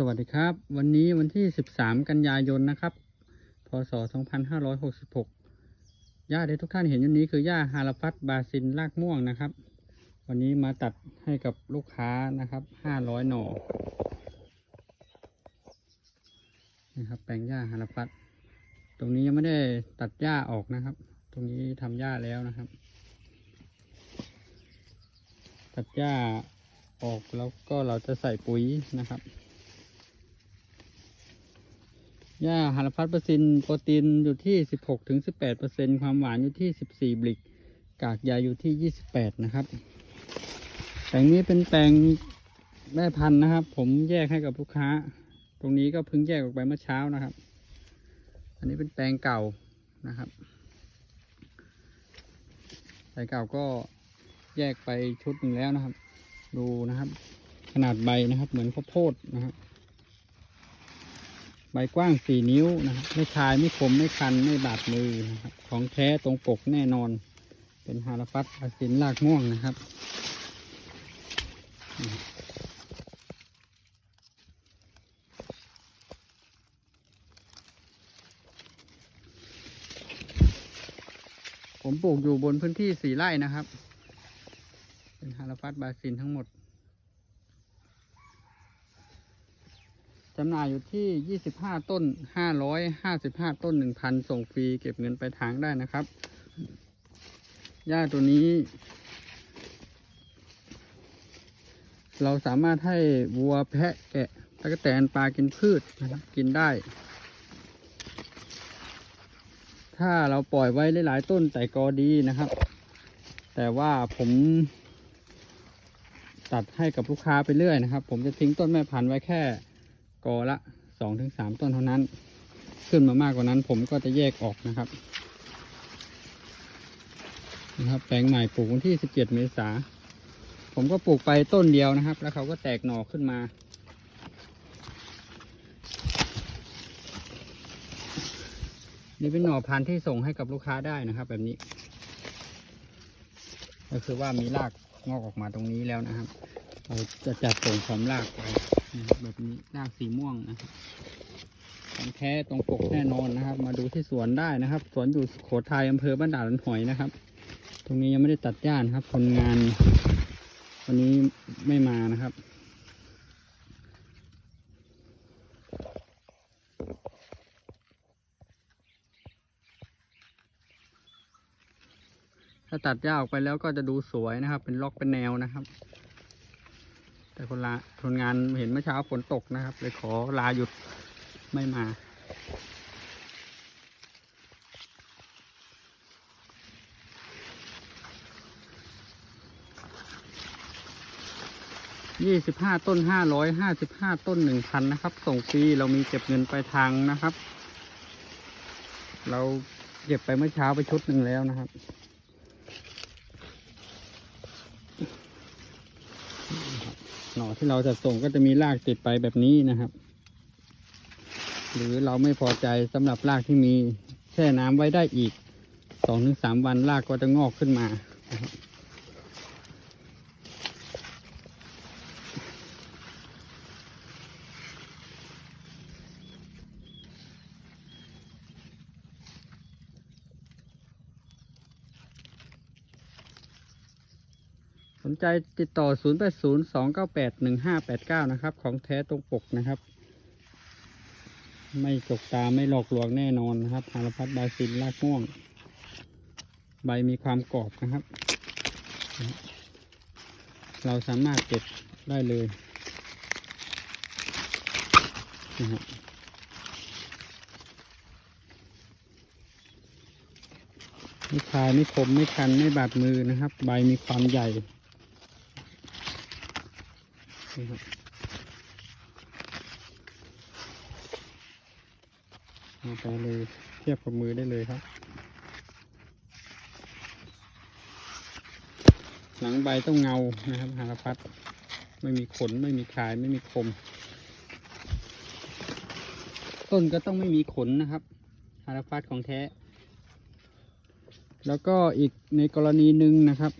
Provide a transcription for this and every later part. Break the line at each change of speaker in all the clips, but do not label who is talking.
สวัสดีครับ วันนี้วันที่ 13 กันยายนนะครับ พศ 2566หญ้าที่ทุกท่านเห็นอยู่นี้คือหญ้าฮาราฟัตบาซินรากม่วงนะครับ วันนี้มาตัดให้กับลูกค้านะครับ 500 หน่อนะครับแปลงหญ้าฮาราฟัตตรงนี้ยังไม่ได้ตัดหญ้าออกนะครับ ตรงนี้ทำหญ้าแล้วนะครับ ตัดหญ้าออกแล้วก็เราจะใส่ปุ๋ยนะครับ หญ้าฮาราฟัตเปอร์ซินโปรตีนอยู่ที่ 16ถึง18เปอร์เซ็นความหวานอยู่ที่ 14 บลิก กากใยอยู่ที่ 28 นะครับ แปลงนี้เป็นแปลงแม่พันธุ์นะครับ ผมแยกให้กับลูกค้า ตรงนี้ก็เพิ่งแยกออกไปเมื่อเช้านะครับ อันนี้เป็นแปลงเก่านะครับแปลงเก่าก็แยกไปชุดหนึ่งแล้วนะครับ ดูนะครับ ขนาดใบนะครับ เหมือนข้าวโพดนะครับ ใบกว้างสี่นิ้วนะครับไม่คายไม่คมไม่คันไม่บาดมือนะครับของแท้ตรงปกแน่นอน เป็นฮาราฟัตอาซินรากม่วงนะครับ ผมปลูกอยู่บนพื้นที่สี่ไร่นะครับ เป็นฮาราฟัตบาซินทั้งหมด จำหน่ายอยู่ที่ 25 ต้น 555 ต้น 1,000 ส่งฟรี เก็บเงินไปทางได้นะครับ หญ้าตัวนี้ เราสามารถให้วัวแพะแกะตะกแตนปลากินพืชนะครับกินได้ ถ้าเราปล่อยไว้หลายๆต้นแต่กอดีนะครับ แต่ว่าผมตัดให้กับลูกค้าไปเรื่อยนะครับ ผมจะทิ้งต้นแม่พันธุ์ไว้แค่ อละสองถึงสามต้นเท่านั้น ขึ้นมามากกว่านั้นผมก็จะแยกออกนะครับนะครับแปลงใหม่ปลูกวันที่สิบเจ็ดเมษาผมก็ปลูกไปต้นเดียวนะครับ แล้วเขาก็แตกหน่อขึ้นมา นี่เป็นหน่อพันธุ์ที่ส่งให้กับลูกค้าได้นะครับ แบบนี้ ก็คือว่ามีรากงอกออกมาตรงนี้แล้วนะครับ เราจะจัดส่งพร้อมรากไป นะครับแบบนี้รากสีม่วงนะครับของแท้ตรงปกแน่นอนนะครับ มาดูที่สวนได้นะครับ สวนอยู่โขทัยอำเภอบ้านด่านหอยนะครับ ตรงนี้ยังไม่ได้ตัดหญ้านะครับ คนงาน วันนี้ไม่มานะครับถ้าตัดหญ้าออกไปแล้วก็จะดูสวยนะครับ เป็นล็อกเป็นแนวนะครับ แต่คนละคนงานเห็นเมื่อเช้าฝนตกนะครับ เลยขอลาหยุดไม่มา ยี่สิบห้าต้นห้าร้อยห้าสิบห้าต้นหนึ่งพันนะครับ ส่งฟรีเรามีเก็บเงินไปทางนะครับ เราเก็บไปเมื่อเช้าไปชุดหนึ่งแล้วนะครับ หน่อที่เราจะส่งก็จะมีรากติดไปแบบนี้นะครับ หรือเราไม่พอใจสำหรับรากที่มีแช่น้ำไว้ได้อีกสองถึงสามวันรากก็จะงอกขึ้นมานะครับ นใจติดต่อ 0 8 0 2 9 8 1 5 8 9 นะครับ ของแท้ตรงปกนะครับ ไม่จกตาไม่หลอกลวงแน่นอนนะครับฮารพัดบาซินรากม่วง ใบมีความกรอบนะครับ เราสามารถเก็บได้เลยนะครับไม่คายไม่คมไม่คันไม่บาดมือนะครับ ใบมีความใหญ่ นะครับเอาไปเลยเทียบกับมือได้เลยครับ หลังใบต้องเงานะครับหารพัดไม่มีขนไม่มีคายไม่มีคม ต้นก็ต้องไม่มีขนนะครับหารพัดของแท้ แล้วก็อีกในกรณีหนึ่งนะครับ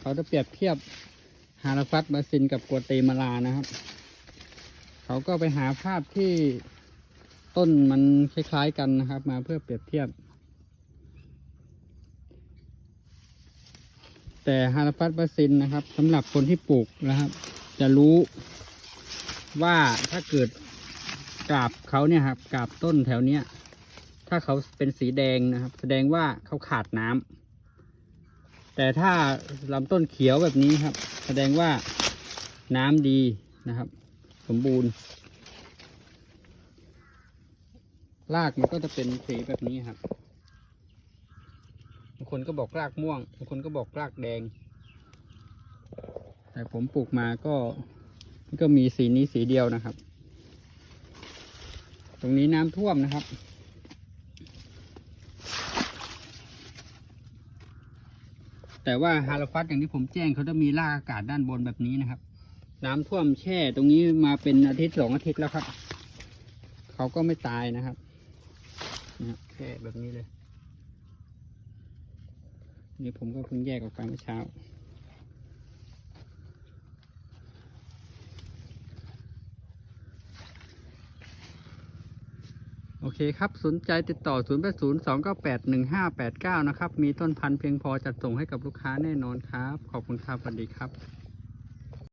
เขาจะเปรียบเทียบ ฮาราฟัตบาซินกับกัวเตมาลานะครับ เขาก็ไปหาภาพที่ต้นมันคล้ายๆกันนะครับ มาเพื่อเปรียบเทียบ แต่ฮาราฟัตบาซินนะครับสำหรับคนที่ปลูกนะครับ จะรู้ว่าถ้าเกิดกราบเขาเนี่ยครับกราบต้นแถวเนี้ยถ้าเขาเป็นสีแดงนะครับ แสดงว่าเขาขาดน้ำแต่ถ้าลำต้นเขียวแบบนี้ครับ แสดงว่าน้ำดีนะครับ สมบูรณ์รากมันก็จะเป็นสีแบบนี้ครับบางคนก็บอกรากม่วงบางคนก็บอกรากแดง แต่ผมปลูกมาก็ก็มีสีนี้สีเดียวนะครับ ตรงนี้น้ำท่วมนะครับ แต่ว่าฮาราฟัสอย่างที่ผมแจ้งเขาจะมีลากอากาศด้านบนแบบนี้นะครับ น้ำท่วมแช่ตรงนี้มาเป็นอาทิตย์สองอาทิตย์แล้วครับ เขาก็ไม่ตายนะครับนะครับแช่แบบนี้เลย นี่ผมก็เพิ่งแยกออกไปเมื่อเช้า อเคครับ สนใจติดต่อ 0 8 0 2 9 8 1 5 8 9 นะครับ มีต้นพันธุ์เพียงพอจัดส่งให้กับลูกค้าแน่นอนครับ ขอบคุณครับสวัสดีครับ